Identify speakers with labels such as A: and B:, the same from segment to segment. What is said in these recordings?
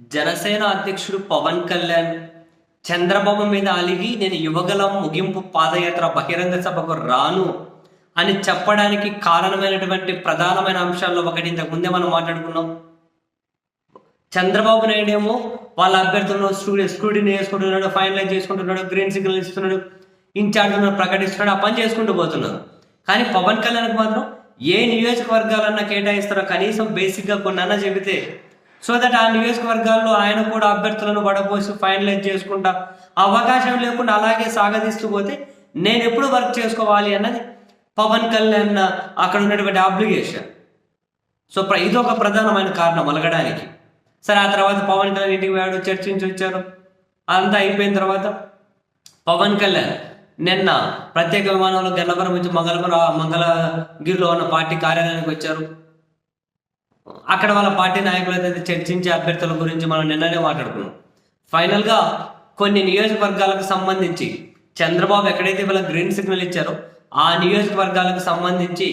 A: జనసేన అధ్యక్షుడు పవన్ కళ్యాణ్ చంద్రబాబు మీద అలిగి నేను యువగలం ముగింపు పాదయాత్ర బహిరంగ సభకు రాను అని చెప్పడానికి కారణమైనటువంటి ప్రధానమైన అంశాల్లో ఒకటి ఇంతకు ముందే మనం మాట్లాడుకున్నాం. చంద్రబాబు నాయుడు ఏమో వాళ్ళ అభ్యర్థులను స్టూడియో స్క్రూటీని వేసుకుంటున్నాడు ఫైనలైజ్ చేసుకుంటున్నాడు గ్రీన్ సిగ్నల్ ఇస్తున్నాడు ఇన్ఛార్జ్ ప్రకటిస్తున్నాడు ఆ పని చేసుకుంటూ పోతున్నారు. కానీ పవన్ కళ్యాణ్కి మాత్రం ఏ నియోజకవర్గాలన్నా కేటాయిస్తారో కనీసం బేసిక్గా కొన్ని అన్న చెబితే సో దట్ ఆ నియోజకవర్గాల్లో ఆయన కూడా అభ్యర్థులను వడపోసి ఫైనలైజ్ చేసుకుంటా అవకాశం లేకుండా అలాగే సాగదీస్తూ పోతే నేను ఎప్పుడు వర్క్ చేసుకోవాలి అన్నది పవన్ కళ్యాణ్ అక్కడ ఉన్నటువంటి అబ్లిగేషన్ సో ప్ర- ఇది ఒక ప్రధానమైన కారణం అలగడానికి సరే ఆ తర్వాత పవన్ కళ్యాణ్ ఇంటికి పోయాడు చర్చించి వచ్చారు. అంతా అయిపోయిన తర్వాత పవన్ కళ్యాణ్ నిన్న ప్రత్యేక విమానంలో గన్నవరం నుంచి మంగళపురం మంగళగిరిలో ఉన్న పార్టీ కార్యాలయానికి వచ్చారు. అక్కడ వాళ్ళ పార్టీ నాయకులైతే అయితే చర్చించి అభ్యర్థుల గురించి మనం నిన్ననే మాట్లాడుకున్నాం. ఫైనల్గా కొన్ని నియోజకవర్గాలకు సంబంధించి చంద్రబాబు ఎక్కడైతే వీళ్ళ గ్రీన్ సిగ్నల్ ఇచ్చారో ఆ నియోజకవర్గాలకు సంబంధించి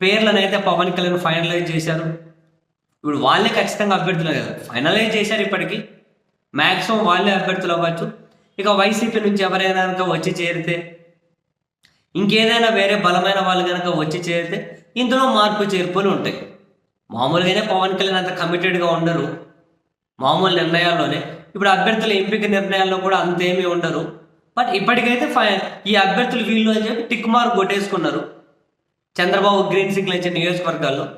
A: పేర్లను అయితే పవన్ కళ్యాణ్ ఫైనలైజ్ చేశారు. ఇప్పుడు వాళ్ళే ఖచ్చితంగా అభ్యర్థులు కదా. ఫైనలైజ్ చేశారు ఇప్పటికీ. మ్యాక్సిమం వాళ్ళే అభ్యర్థులు అవ్వచ్చు. ఇక వైసీపీ నుంచి ఎవరైనా కనుక వచ్చి చేరితే ఇంకేదైనా వేరే బలమైన వాళ్ళు కనుక వచ్చి చేరితే ఇందులో మార్పు చేర్పులు ఉంటాయి. మామూలుగానే పవన్ కళ్యాణ్ అంత కమిటెడ్గా ఉండరు. మామూలు నిర్ణయాల్లోనే. ఇప్పుడు అభ్యర్థుల ఎంపిక నిర్ణయాల్లో కూడా అంతేమీ ఉండరు. బట్ ఇప్పటికైతే ఫై ఈ అభ్యర్థులు వీళ్ళు అని చెప్పి టిక్ మార్క్ కొట్టేసుకున్నారు. చంద్రబాబు గ్రీన్ సిగ్నల్ ఇచ్చే నియోజకవర్గాల్లో.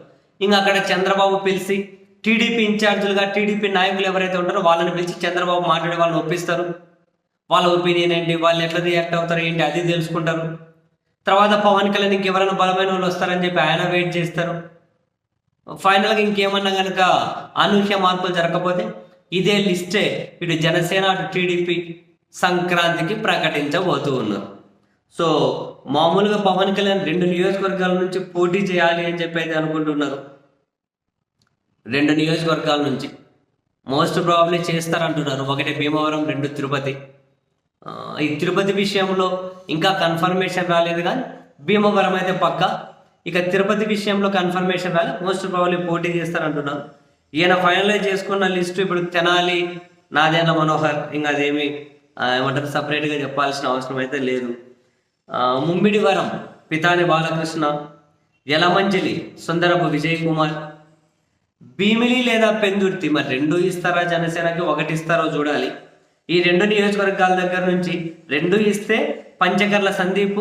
A: ఇంకా అక్కడ చంద్రబాబు పిలిచి టీడీపీ ఇన్ఛార్జీలుగా టీడీపీ నాయకులు ఎవరైతే ఉంటారో వాళ్ళని పిలిచి చంద్రబాబు మాట్లాడే వాళ్ళని ఒప్పిస్తారు. వాళ్ళ ఒపీనియన్ ఏంటి? వాళ్ళు ఎట్లా రియాక్ట్ అవుతారు? ఏంటి? అది తెలుసుకుంటారు. తర్వాత పవన్ కళ్యాణ్ ఇంకెవరైనా బలమైన వాళ్ళు వస్తారని చెప్పి ఆయన వెయిట్ చేస్తారు. ఫైనల్గా ఇంకేమన్నా కనుక అనూహ్య మార్పులు జరగకపోతే ఇదే లిస్టే ఇటు జనసేన అటు టీడీపీ సంక్రాంతికి ప్రకటించబోతూ ఉన్నారు. సో మామూలుగా పవన్ కళ్యాణ్ రెండు నియోజకవర్గాల నుంచి పోటీ చేయాలి అని చెప్పి అయితే అనుకుంటున్నారు. రెండు నియోజకవర్గాల నుంచి. మోస్ట్ ప్రాబ్లీ చేస్తారంటున్నారు. ఒకటి భీమవరం రెండు తిరుపతి. ఈ తిరుపతి విషయంలో ఇంకా కన్ఫర్మేషన్ రాలేదు కానీ భీమవరం అయితే పక్క ఇక తిరుపతి విషయంలో కన్ఫర్మేషన్ రాలేదు మోస్ట్ ప్రాబ్లీ పోటీ చేస్తారంటున్నారు. ఈయన ఫైనలైజ్ చేసుకున్న లిస్టు ఇప్పుడు తెనాలి నాదేంద్ర మనోహర్ ఇంకా అదేమి ఏమంటారు సపరేట్గా చెప్పాల్సిన అవసరం అయితే లేదు. ముమ్మిడివరం పితాని బాలకృష్ణ యలమంజలి సుందరపు విజయ్ కుమార్ భీమిలి లేదా పెందుర్తి మరి రెండు ఇస్తారా జనసేనకి ఒకటి ఇస్తారో చూడాలి. ఈ రెండు నియోజకవర్గాల దగ్గర నుంచి రెండు ఇస్తే పంచకర్ల సందీప్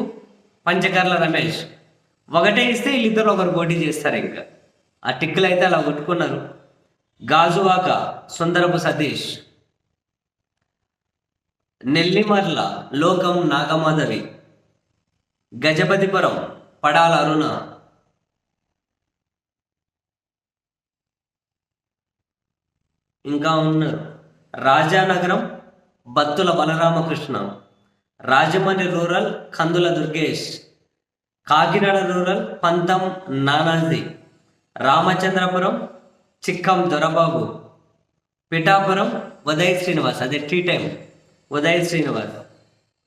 A: పంచకర్ల రమేష్. ఒకటే ఇస్తే వీళ్ళిద్దరు ఒకరు పోటీ చేస్తారు ఇంకా. ఆ టిక్కులు అయితే అలా కొట్టుకున్నారు. గాజువాక సుందరపు సతీష్. నెల్లిమర్ల లోకం నాగమాధవి. గజపతిపురం పడాల అరుణ. ఇంకా ఉన్నారు. రాజానగరం బత్తుల బలరామకృష్ణ. రాజమండ్రి రూరల్ కందుల దుర్గేష్. కాకినాడ రూరల్ పంతం నానాజీ రామచంద్రపురం చిక్కం దొరబాబు పిఠాపురం ఉదయ్ శ్రీనివాస్ అదే tea time Uday Srinivas.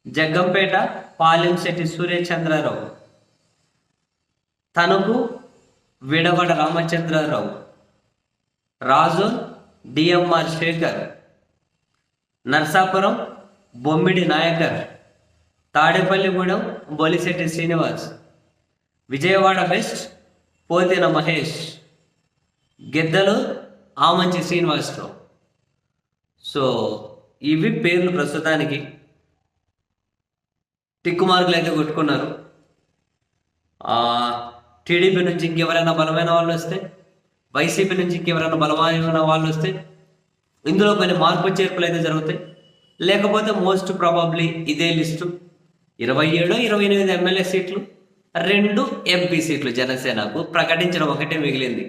A: Jaggampeta Palem Shetti Suryachandrarao. Tanuku Vidavada Ramachandrarao. Raju DMR Sekhar. Narsapuram Bommidi Nayakar. Tadepalligudem Bolisetti Srinivas. Vijayawada west Pothina Mahesh. Giddalur Amanchi Srinivasarao so ఇవి పేర్లు ప్రస్తుతానికి టిక్కు మార్కులు అయితే కొట్టుకున్నారు. టీడీపీ నుంచి ఇంకెవరైనా బలమైన వాళ్ళు వస్తే వైసీపీ నుంచి ఇంకెవరైనా బలమైన వాళ్ళు వస్తే ఇందులో కొన్ని మార్పు చేర్పులు అయితే జరుగుతాయి. లేకపోతే మోస్ట్ ప్రాబబ్లీ ఇదే లిస్టు. ఇరవై ఏడు ఇరవై ఎనిమిది ఎమ్మెల్యే సీట్లు రెండు ఎంపీ సీట్లు జనసేనకు ప్రకటించిన ఒకటే మిగిలింది.